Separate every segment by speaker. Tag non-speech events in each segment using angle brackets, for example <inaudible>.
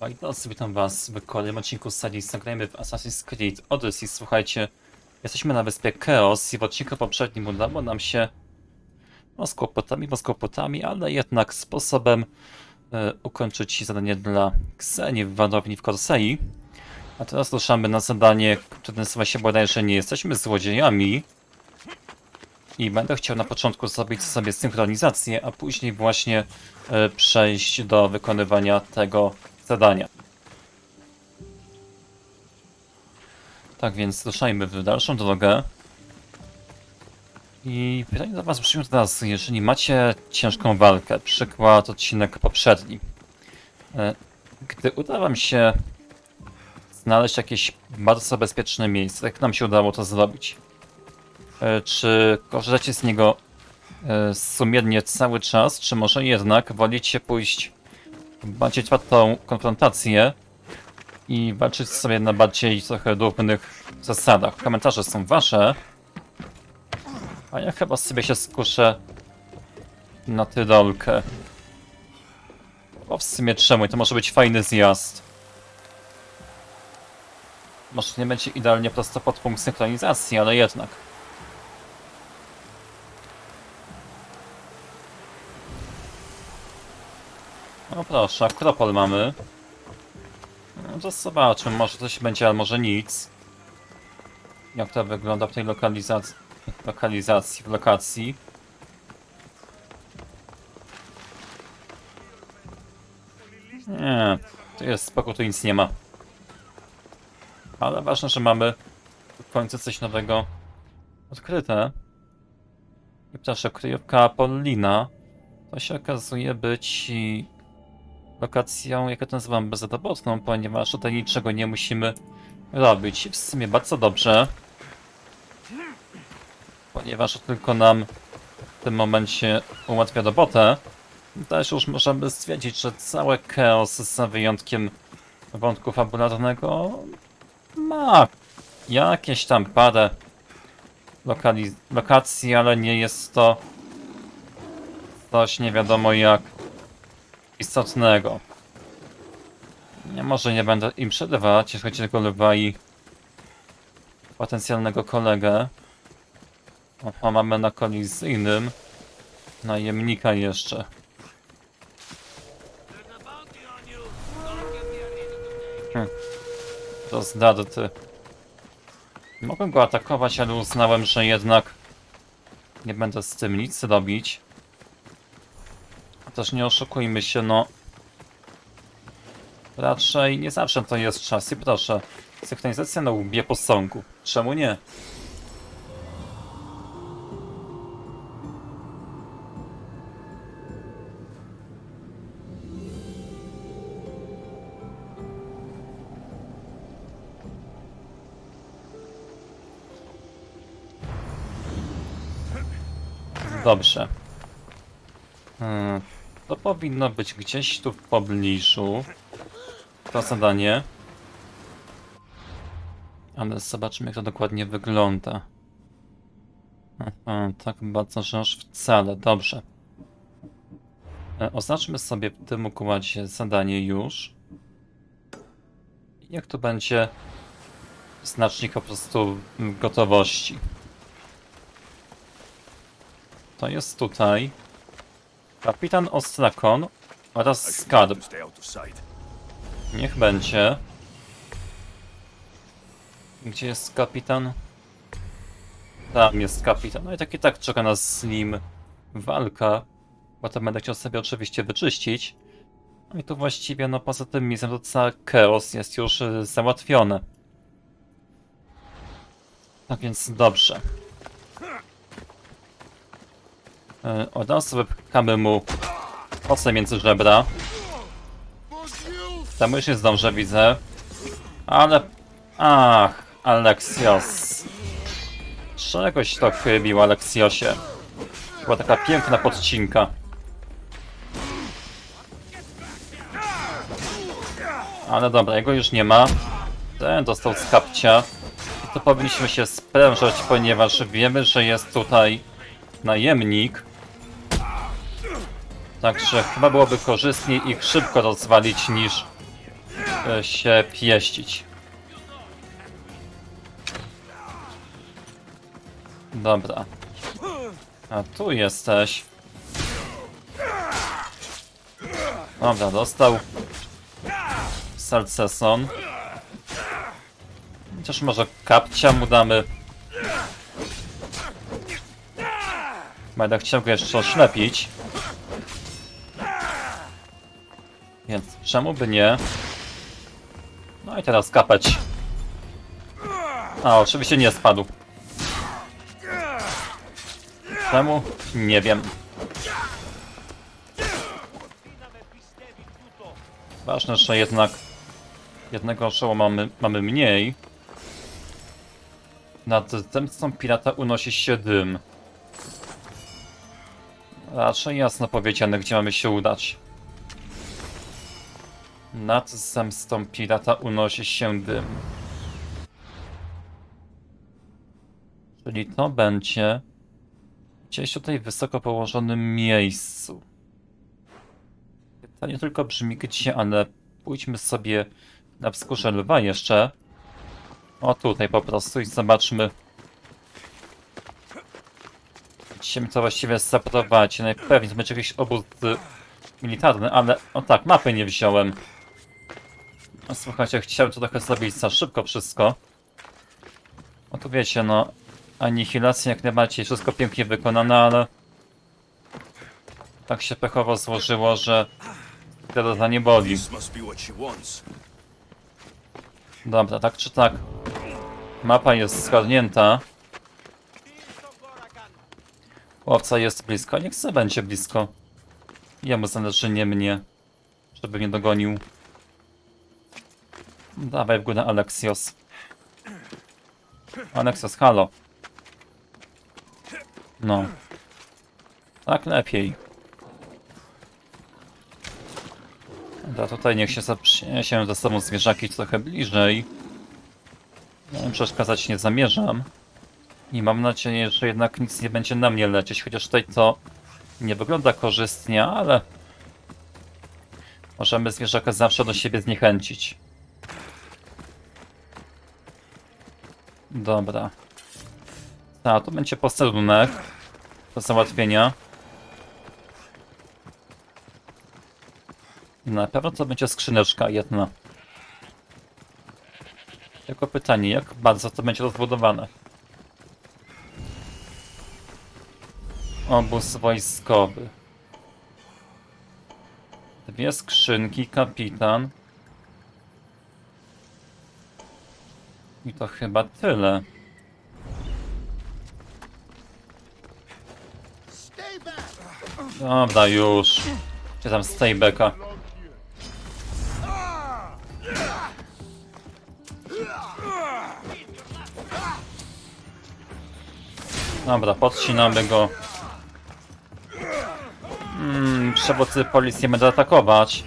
Speaker 1: Moi drodzy, witam was w kolejnym odcinku z serii Zagrajmy w Assassin's Creed Odyssey. Słuchajcie, jesteśmy na wyspie Chaos i w odcinku poprzednim udało nam się no, z kłopotami, bo z kłopotami, ale jednak sposobem e, ukończyć zadanie dla Kseni w wadowni w Korsei. A teraz ruszamy na zadanie, które nazywa się bodajże Nie jesteśmy złodziejami. I będę chciał na początku zrobić sobie synchronizację, a później właśnie e, przejść do wykonywania tego zadania. Tak więc ruszajmy w dalszą drogę. I pytanie do Was brzmi teraz, jeżeli macie ciężką walkę, przykład odcinek poprzedni. E, Gdy uda Wam się znaleźć jakieś bardzo bezpieczne miejsce, jak nam się udało to zrobić? E, Czy korzystacie z niego e, sumiennie cały czas, czy może jednak wolicie pójść bardziej twardą konfrontację i walczyć sobie na bardziej trochę równych zasadach? Komentarze są wasze, a ja chyba sobie się skuszę na tyrolkę. Bo w sumie czemu? To może być fajny zjazd. Może nie będzie idealnie prosto pod punkt synchronizacji, ale jednak. No proszę, Akropol mamy. No to zobaczmy, może coś będzie, ale może nic. Jak to wygląda w tej lokalizacji, lokalizacji, w lokacji. Nie, to jest spoko, tu nic nie ma. Ale ważne, że mamy w końcu coś nowego odkryte. I proszę, kryjówka Apollina. To się okazuje być lokacją, jak ja to nazywam, bezrobotną, ponieważ tutaj niczego nie musimy robić. W sumie bardzo dobrze. Ponieważ to tylko nam w tym momencie ułatwia robotę. Też już możemy stwierdzić, że całe chaos za wyjątkiem wątku fabularnego ma jakieś tam parę lokacji, ale nie jest to coś nie wiadomo jak istotnego. Nie, może nie będę im przerywać, jeśli chodzi o Lwa i potencjalnego kolegę. Oho, mamy na kolizyjnym najemnika jeszcze. Hm. Rozdarty. Mogłem go atakować, ale uznałem, że jednak nie będę z tym nic robić. Też nie oszukujmy się, no. Raczej nie zawsze to jest czas i proszę. Synchronizacja na łbie posągu. Czemu nie? Dobrze. Hmm, to powinno być gdzieś tu w pobliżu. To zadanie. Ale zobaczmy jak to dokładnie wygląda. Aha, tak bardzo, że aż wcale. Dobrze. E, Oznaczmy sobie w tym układzie zadanie już. Jak to będzie znacznik po prostu gotowości. To jest tutaj. Kapitan Ostrakon oraz Skarb. Niech będzie. Gdzie jest kapitan? Tam jest kapitan. No i tak i tak czeka nas z nim walka. Potem będę chciał sobie oczywiście wyczyścić. No i tu właściwie, no poza tym miejscem to cały chaos jest już y, załatwione. Tak więc dobrze. Od razu wypchamy mu kosę między żebra. Temu już nie zdążę, widzę. Ale... Ach, Alexios. Czegoś to chybił, Aleksiosie. Była taka piękna podcinka. Ale dobra, jego już nie ma. Ten dostał z kapcia. I to powinniśmy się sprężać, ponieważ wiemy, że jest tutaj najemnik. Także chyba byłoby korzystniej ich szybko rozwalić niż e, się pieścić. Dobra. A tu jesteś. Dobra, dostał. Salceson. Chociaż może kapcia mu damy. Będę chciał go jeszcze oślepić. Więc czemu by nie? No i teraz kapeć. A, oczywiście nie spadł. Czemu? Nie wiem. Ważne, że jednak jednego oszoła mamy, mamy mniej. Nad zemstą pirata unosi się dym. Raczej jasno powiedziane, gdzie mamy się udać. Nad zemstą pirata unosi się dym. Czyli to będzie gdzieś tutaj wysoko położonym miejscu. Pytanie tylko brzmi gdzie, ale pójdźmy sobie na wzgórze lwa jeszcze. O tutaj po prostu i zobaczmy. Gdzie mi to właściwie zaprowadzi. Najpewniej to będzie jakiś obóz militarny, ale o tak, mapy nie wziąłem. No słuchajcie, chciałem to trochę zrobić za szybko wszystko. No tu wiecie, no anihilacja jak najbardziej, wszystko pięknie wykonane, ale tak się pechowo złożyło, że tyle za nie boli. Dobra, tak czy tak. Mapa jest zgarnięta. Łowca jest blisko, niech se będzie blisko. Jemu zależy nie mnie, żeby mnie dogonił. Dawaj w górę Alexios. Alexios, halo. No. Tak lepiej. Dobra, tutaj niech się zaprzyjaźnią ze sobą zwierzaki trochę bliżej. Przeszkadzać nie zamierzam. I mam nadzieję, że jednak nic nie będzie na mnie lecieć, chociaż tutaj to nie wygląda korzystnie, ale możemy zwierzaka zawsze do siebie zniechęcić. Dobra. A, tu będzie posterunek do załatwienia. Na pewno to będzie skrzyneczka jedna. Tylko pytanie, jak bardzo to będzie rozbudowane? Obóz wojskowy. Dwie skrzynki, kapitan. I to chyba tyle. Dobra, już. Gdzie tam Staybacka? Dobra, podcinamy go. Mm, przewodcy policji będą atakować.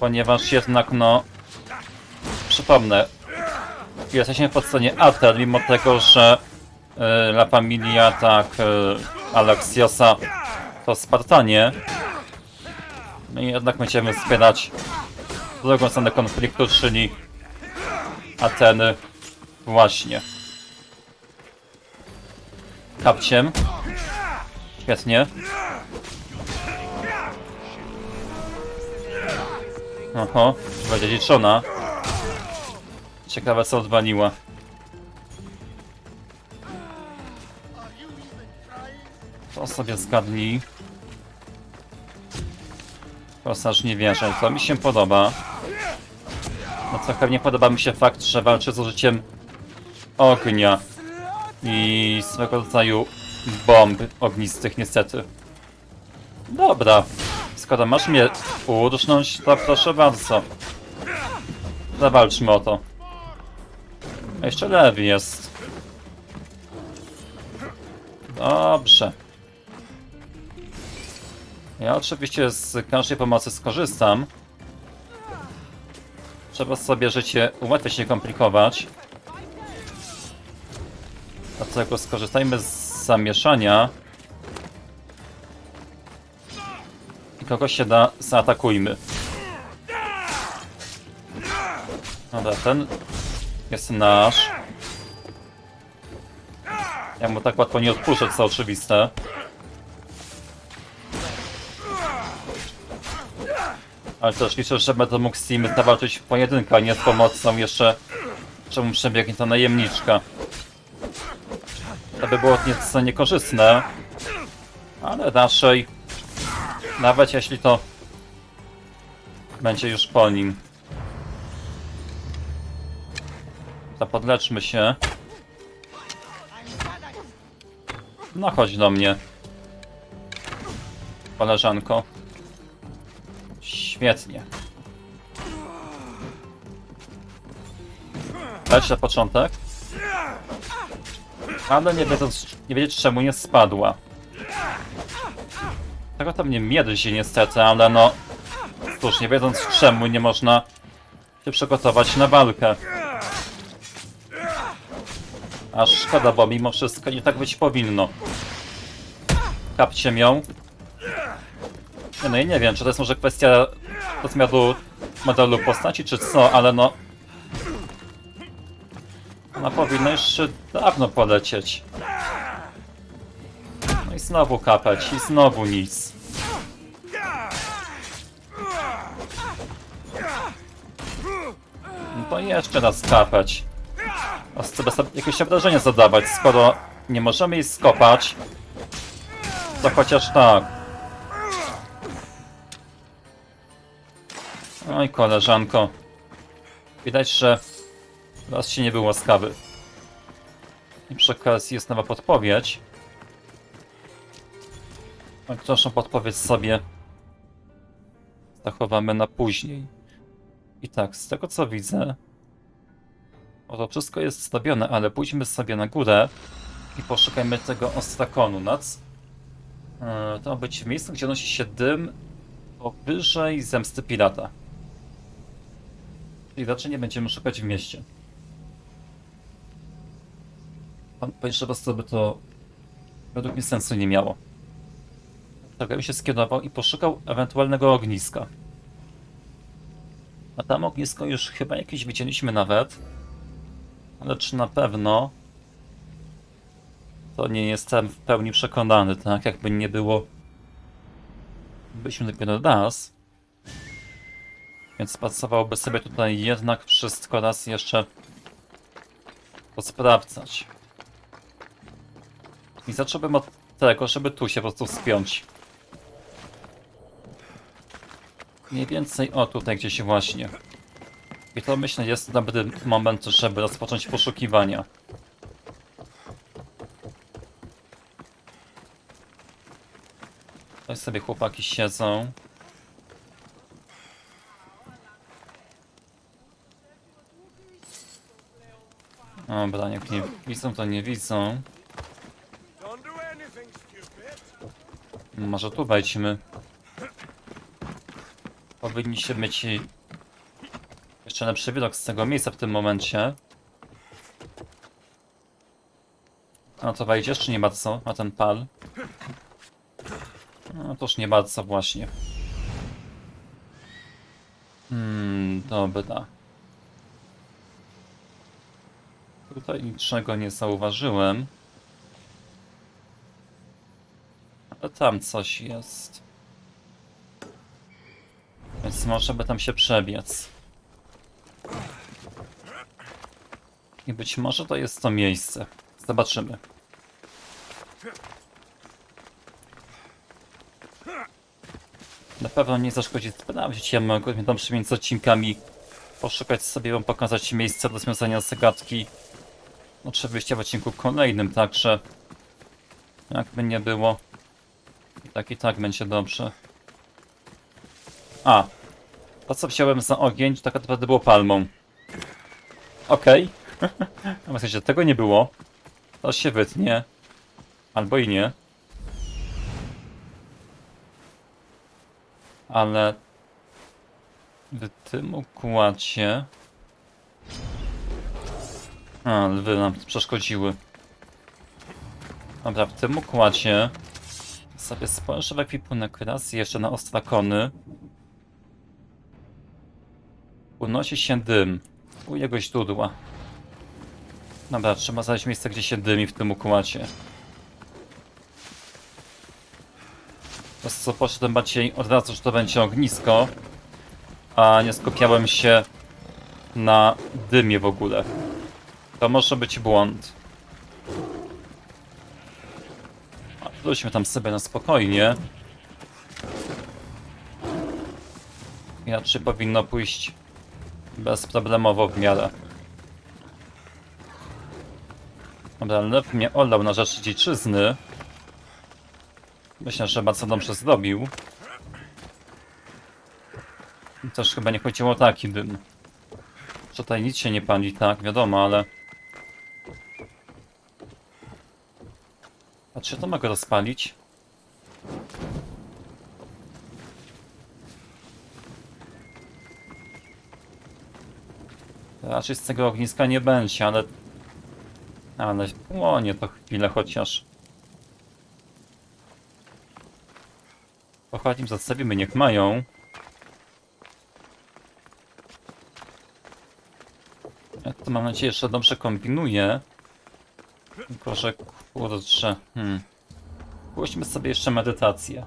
Speaker 1: Ponieważ jednak, no... Przypomnę. Jesteśmy po stronie Atel, mimo tego, że y, La Familia, tak, y, Alexiosa to Spartanie. My jednak będziemy wspierać drugą stronę konfliktu, czyli Ateny. Właśnie. Kapciem. Świetnie. Oho, będzie liczona. Ciekawe co odwaliła. To sobie zgadnij. Kosaż nie wierzę, to mi się podoba. No trochę nie podoba mi się fakt, że walczy z użyciem ognia i swego rodzaju bomb ognistych niestety. Dobra, skoro masz mnie urżnąć, to proszę bardzo. Zawalczmy o to. Jeszcze lewy jest. Dobrze. Ja oczywiście z każdej pomocy skorzystam. Trzeba sobie życie ułatwiać, nie komplikować. Dlatego skorzystajmy z zamieszania. I kogo się da, zaatakujmy. Dobra, ten jest nasz. Ja mu tak łatwo nie odpuszczę, co oczywiste. Ale też liczę, że będę mógł z nim zawalczyć w pojedynkę, a nie z pomocą jeszcze, że mu przebiegnie ta najemniczka. To by było nieco niekorzystne, ale raczej, nawet jeśli to będzie już po nim. To podleczmy się. No chodź do mnie. Koleżanko. Świetnie. Leć na początek. Ale nie wiedząc, nie wiedzieć czemu nie spadła. Tego to mnie mierzi niestety, ale no... Cóż, nie wiedząc czemu nie można się przygotować na walkę. Aż szkoda, bo mimo wszystko nie tak być powinno. Kapcie ją. Nie, No i nie wiem, czy to jest może kwestia rozmiaru modelu postaci, czy co, ale no... Ona powinna już dawno polecieć. No i znowu kapeć, i znowu nic. No to jeszcze raz kapeć. A chcę sobie jakieś obrażenia zadawać, skoro nie możemy jej skopać, to chociaż tak. Oj, koleżanko. Widać, że raz się nie był łaskawy. I przy okazji jest nowa podpowiedź. A Proszę podpowiedź sobie zachowamy na później. I tak, z tego co widzę, Oto wszystko jest stawione, ale pójdźmy sobie na górę i poszukajmy tego ostrakonu. Nac. Yy, to ma być miejsce, gdzie nosi się dym powyżej zemsty pirata. Czyli raczej nie będziemy szukać w mieście. Pan to by to według mnie sensu nie miało. Tak, bym się skierował i poszukał ewentualnego ogniska. A tam ognisko już chyba jakieś widzieliśmy nawet. Ale czy na pewno? To nie jestem w pełni przekonany, tak? Jakby nie było. Byliśmy dopiero raz. Więc pasowałoby sobie tutaj jednak wszystko raz jeszcze posprawdzać. I zacząłbym od tego, żeby tu się po prostu wspiąć. Mniej więcej o tutaj gdzieś właśnie. I to myślę jest dobry moment, żeby rozpocząć poszukiwania. Tutaj sobie chłopaki siedzą. Dobra, jak nie widzą, to nie widzą. Może tu wejdźmy. Powinniśmy mieć jeszcze lepszy widok z tego miejsca w tym momencie. A to wejdziesz, czy nie bardzo? A ten pal? No toż nie bardzo właśnie. Hmm, dobra. Tutaj niczego nie zauważyłem. Ale tam coś jest. Więc może by tam się przebiec. I być może to jest to miejsce. Zobaczymy. Na pewno nie zaszkodzi sprawdzić. Ja mogę tam między odcinkami poszukać sobie, wam pokazać miejsce rozwiązania zagadki. Oczywiście w odcinku kolejnym także. Jakby nie było. I tak i tak będzie dobrze. A. To co wziąłem za ogień, to tak naprawdę było palmą. Okej. Okay. W sensie tego nie było. To się wytnie. Albo i nie. Ale w tym układzie... A, lwy nam przeszkodziły. Dobra, w tym układzie sobie spojrzę w ekwipunek raz jeszcze na ostrakony. Unosi się dym. u jego źródła. Dobra, trzeba znaleźć miejsce, gdzie się dymi w tym układzie. Po prostu poszedłem bardziej od razu, że to będzie ognisko, a nie skupiałem się na dymie w ogóle. To może być błąd. Wróćmy tam sobie na spokojnie. Inaczej powinno pójść bezproblemowo w miarę. Dobra, lew mnie olał na rzecz dziczyzny. Myślę, że bardzo dobrze zrobił. Też chyba nie chodziło o taki dym. Tutaj nic się nie pali, tak, wiadomo, ale... A czy to mogę rozpalić? Raczej z tego ogniska nie będzie, ale... Ale płonie to chwilę chociaż. Pochodnim zostawimy, niech mają. Ja to mam nadzieję, że dobrze kombinuję. Tylko, że kurczę... Hmm. Puśćmy sobie jeszcze medytację.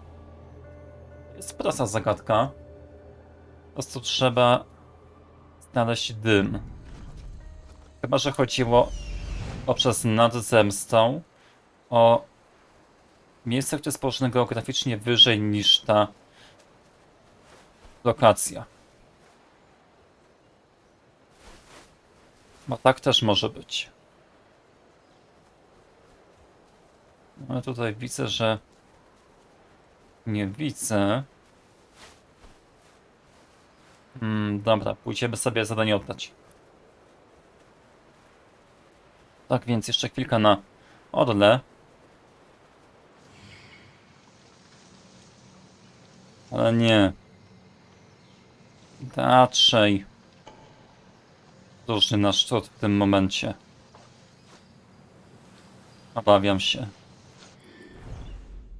Speaker 1: Jest prosta zagadka. Po prostu trzeba znaleźć dym. Chyba, że chodziło poprzez nad zemstą o miejsce, które jest położone geograficznie wyżej niż ta lokacja. Bo tak też może być. Ale tutaj widzę, że nie widzę. Hmm, dobra, pójdziemy sobie zadanie oddać. Tak więc jeszcze chwilkę na odle. Ale nie. Raczej. Duży nasz trud w tym momencie. Obawiam się.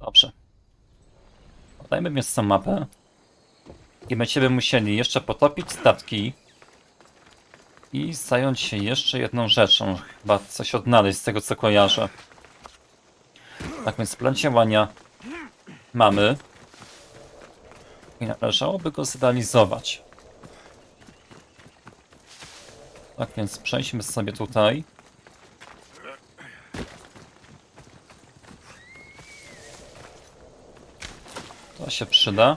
Speaker 1: Dobrze. Podajmy więc mapę. I będziemy musieli jeszcze potopić statki. I zająć się jeszcze jedną rzeczą. Chyba coś odnaleźć z tego co kojarzę. Tak więc plan działania mamy. I należałoby go zrealizować. Tak więc przejdźmy sobie tutaj. To się przyda.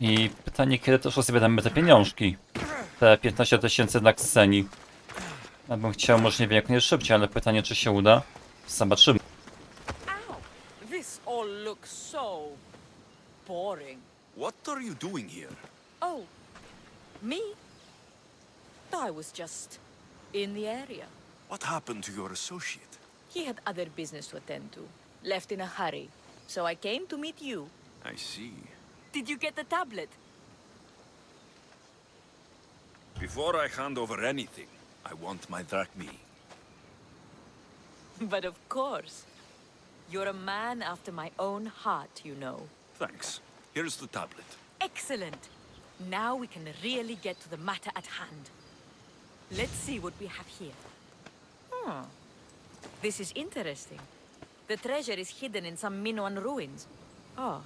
Speaker 1: I pytanie, kiedy też sobie damy te pieniążki. Te 15 tysięcy dla Kseni. Ja bym chciał możliwie jak najszybciej, ale pytanie, czy się uda. Zobaczymy.
Speaker 2: Ow! This all looks so boring.
Speaker 3: What are you doing here?
Speaker 2: Oh, me? I was just in the area.
Speaker 3: What happened to your associate?
Speaker 2: He had other business to attend to, left in a hurry. So I came to meet you.
Speaker 3: I see.
Speaker 2: Did you get the tablet?
Speaker 3: Before I hand over anything, I want my drachmi.
Speaker 2: But of course. You're a man after my own heart, you know.
Speaker 3: Thanks. Here's the tablet.
Speaker 2: Excellent. Now we can really get to the matter at hand. Let's see what we have here. Hmm. This is interesting. The treasure is hidden in some Minoan ruins. Oh,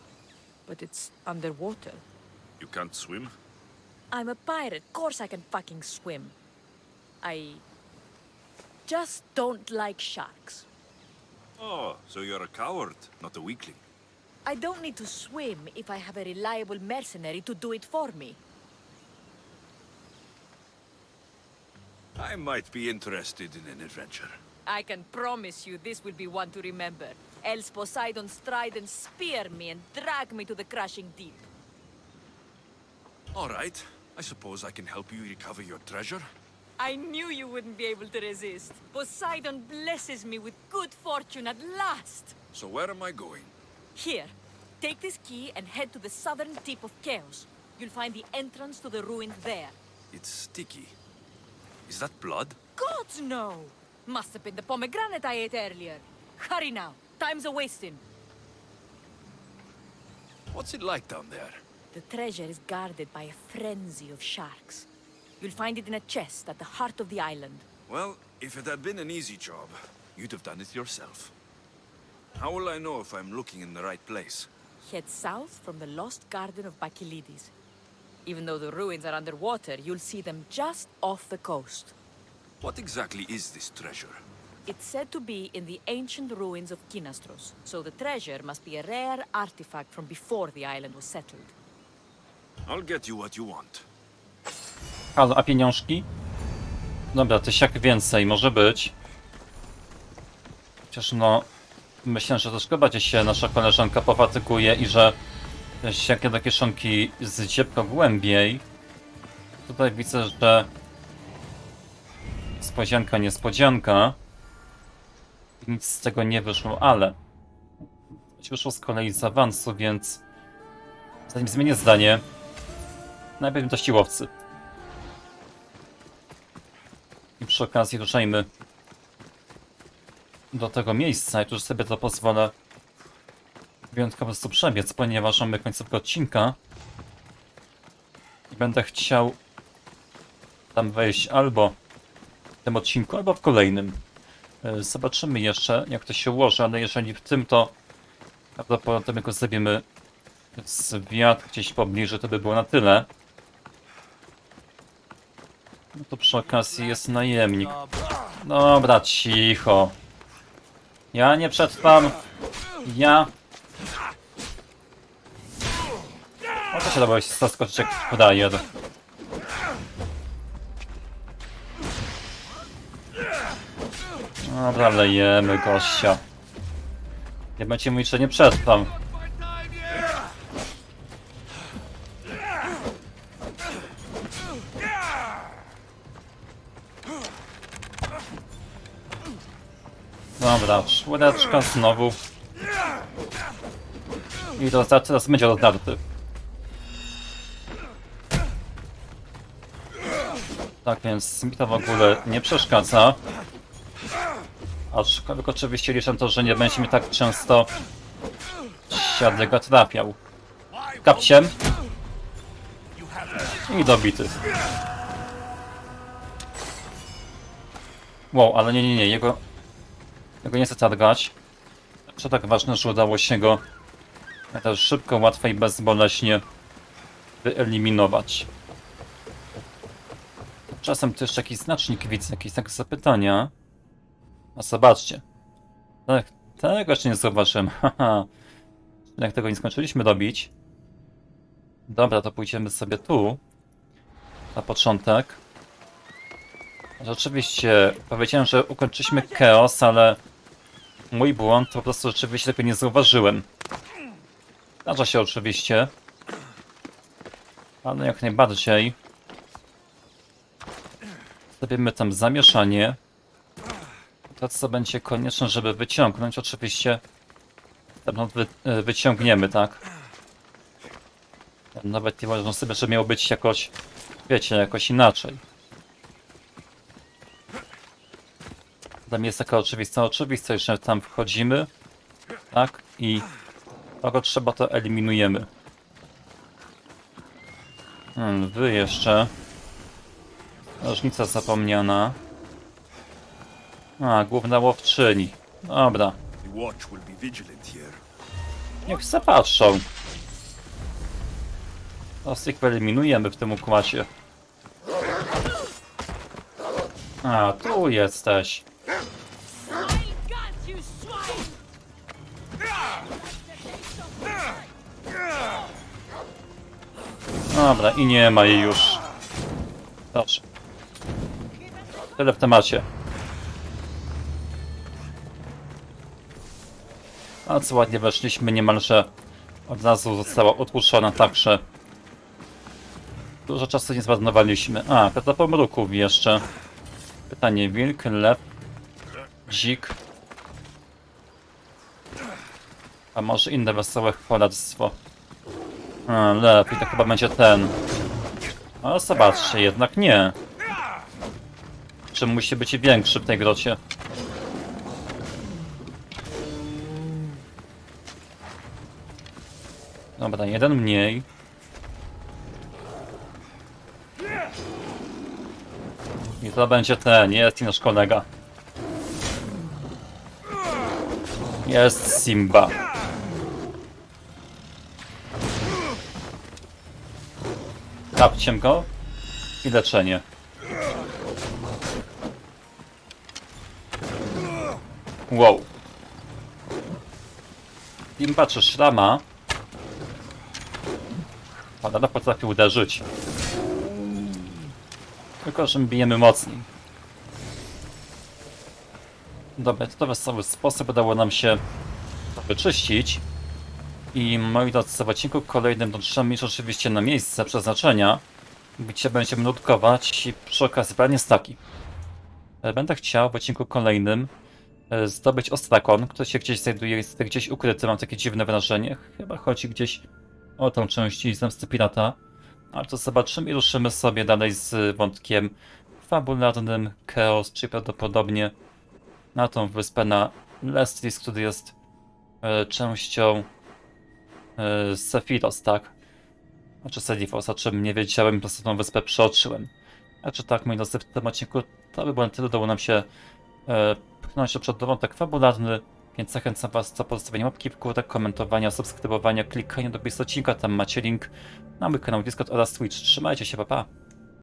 Speaker 2: but it's underwater.
Speaker 3: You can't swim?
Speaker 2: I'm a pirate. Of course I can fucking swim. I just don't like sharks.
Speaker 3: Oh, so you're a coward, not a weakling.
Speaker 2: I don't need to swim if I have a reliable mercenary to do it for me.
Speaker 3: I might be interested in an adventure.
Speaker 2: I can promise you this will be one to remember. Else Poseidon's trident spear me and drag me to the crushing deep.
Speaker 3: All right. I suppose I can help you recover your treasure.
Speaker 2: I knew you wouldn't be able to resist. Poseidon blesses me with good fortune at last.
Speaker 3: So where am I going?
Speaker 2: Here, take this key and head to the southern tip of Chaos. You'll find the entrance to the ruin there.
Speaker 3: It's sticky. Is that blood?
Speaker 2: Gods no! Must have been the pomegranate I ate earlier. Hurry now. Time's a wasting.
Speaker 3: What's it like down there?
Speaker 2: The treasure is guarded by a frenzy of sharks. You'll find it in a chest at the heart of the island.
Speaker 3: Well, if it had been an easy job, you'd have done it yourself. How will I know if I'm looking in the right place?
Speaker 2: Head south from the lost garden of Bacchylides. Even though the ruins are underwater, you'll see them just off the coast.
Speaker 3: What exactly is this treasure?
Speaker 2: It's said to be in the ancient ruins of Kinastros, so the treasure must be a rare artifact from before the island was settled.
Speaker 3: I'll get you what you want.
Speaker 1: Halo, a pieniążki? Dobra, tysiak więcej może być. Chociaż no, myślę, że troszkę bardziej się nasza koleżanka pofatyguje i że sięgnie do kieszonki z dziebko głębiej. Tutaj widzę, że niespodzianka, niespodzianka. Nic z tego nie wyszło, ale coś wyszło z kolei z awansu, więc zanim zmienię zdanie, najpierw to siłowcy. I przy okazji ruszajmy do tego miejsca i tu sobie to pozwolę wyjątkowo prostu przebiec, ponieważ mamy końcówkę odcinka i będę chciał tam wejść albo w tym odcinku, albo w kolejnym. E, Zobaczymy jeszcze, jak to się ułoży, ale jeżeli w tym, to prawdopodobnie go zrobimy zwiat gdzieś pobliżej, to by było na tyle. No to przy okazji jest najemnik. Dobra, cicho. Ja nie przetrwam. Ja... O, to się dało się zaskoczyć jak podaje. Dobra, lejemy gościa. Nie będzie mówić, że nie przetrwam. Dobra, czwóreczka znowu. I to teraz będzie rozdarty. Tak więc mi to w ogóle nie przeszkadza. Aczkolwiek oczywiście liczę to, że nie będzie mi tak często siadle go trafiał. Kapciem. I dobity. Wow, ale nie, nie, nie, jego... Jego nie chcę targać. Co tak ważne, że udało się go też szybko, łatwo i bezboleśnie wyeliminować. Czasem też jakiś znacznik widzę, jakiś znak zapytania. A zobaczcie. Tak, tego jeszcze nie zauważyłem. <laughs> Haha. Jak tego nie skończyliśmy robić. Dobra, to pójdziemy sobie tu. Na początek. Rzeczywiście, powiedziałem, że ukończyliśmy chaos, ale mój błąd, po prostu rzeczywiście tego nie zauważyłem. Zdarza się oczywiście. Ale jak najbardziej. Zrobimy tam zamieszanie. To co będzie konieczne, żeby wyciągnąć, oczywiście wy, e, wyciągniemy, tak? Nawet nie można sobie, że miało być jakoś, wiecie, jakoś inaczej. Tam jest taka oczywista oczywistość, że tam wchodzimy, tak? I kogo trzeba, to eliminujemy. Hmm, wy jeszcze. Różnica zapomniana. A, główna łowczyni. Dobra, niech zapatrzą. Teraz ich wyeliminujemy w tym układzie. A, tu jesteś. Dobra, i nie ma jej już. Dobrze. Tyle w temacie. A co ładnie weszliśmy, niemalże od razu została utłuczona, także dużo czasu nie zmarnowaliśmy. A, kata pomruków jeszcze. Pytanie, wilk, lew, dzik. A może inne wesołe cholerstwo. A, lew, i to chyba będzie ten. Ale zobaczcie, jednak nie. Czy musi być większy w tej grocie? Dobra, jeden mniej. I to będzie ten, jest i nasz kolega. Jest Simba. Kapciem go i leczenie. Wow. Simba czy szrama Padana potrafi uderzyć. Tylko, że my bijemy mocniej. Dobra, to wesoły sposób udało nam się to wyczyścić. I moi drodzy, w odcinku kolejnym dotrzemy już oczywiście na miejsce przeznaczenia, gdzie będziemy nurkować i przy okazji branie staki. E, Będę chciał w odcinku kolejnym e, zdobyć ostrakon, który się gdzieś znajduje, jest gdzieś ukryty, mam takie dziwne wrażenie. Chyba chodzi gdzieś o tą część Zemsty Pirata. Ale to zobaczymy i ruszymy sobie dalej z wątkiem fabularnym Chaos, czyli prawdopodobnie na tą wyspę na Lestris, który jest e, częścią e, Sephiroth, tak? Znaczy Selifos, o czym nie wiedziałem, po prostu tą wyspę przeoczyłem. Znaczy tak, moi drodzy, w tym odcinku to by było na tyle, udało nam się e, pchnąć do wątek fabularny, więc zachęcam Was do pozostawienia łapki w górę, komentowania, subskrybowania, klikania do odcinka, tam macie link na mój kanał Discord oraz Twitch. Trzymajcie się, pa pa!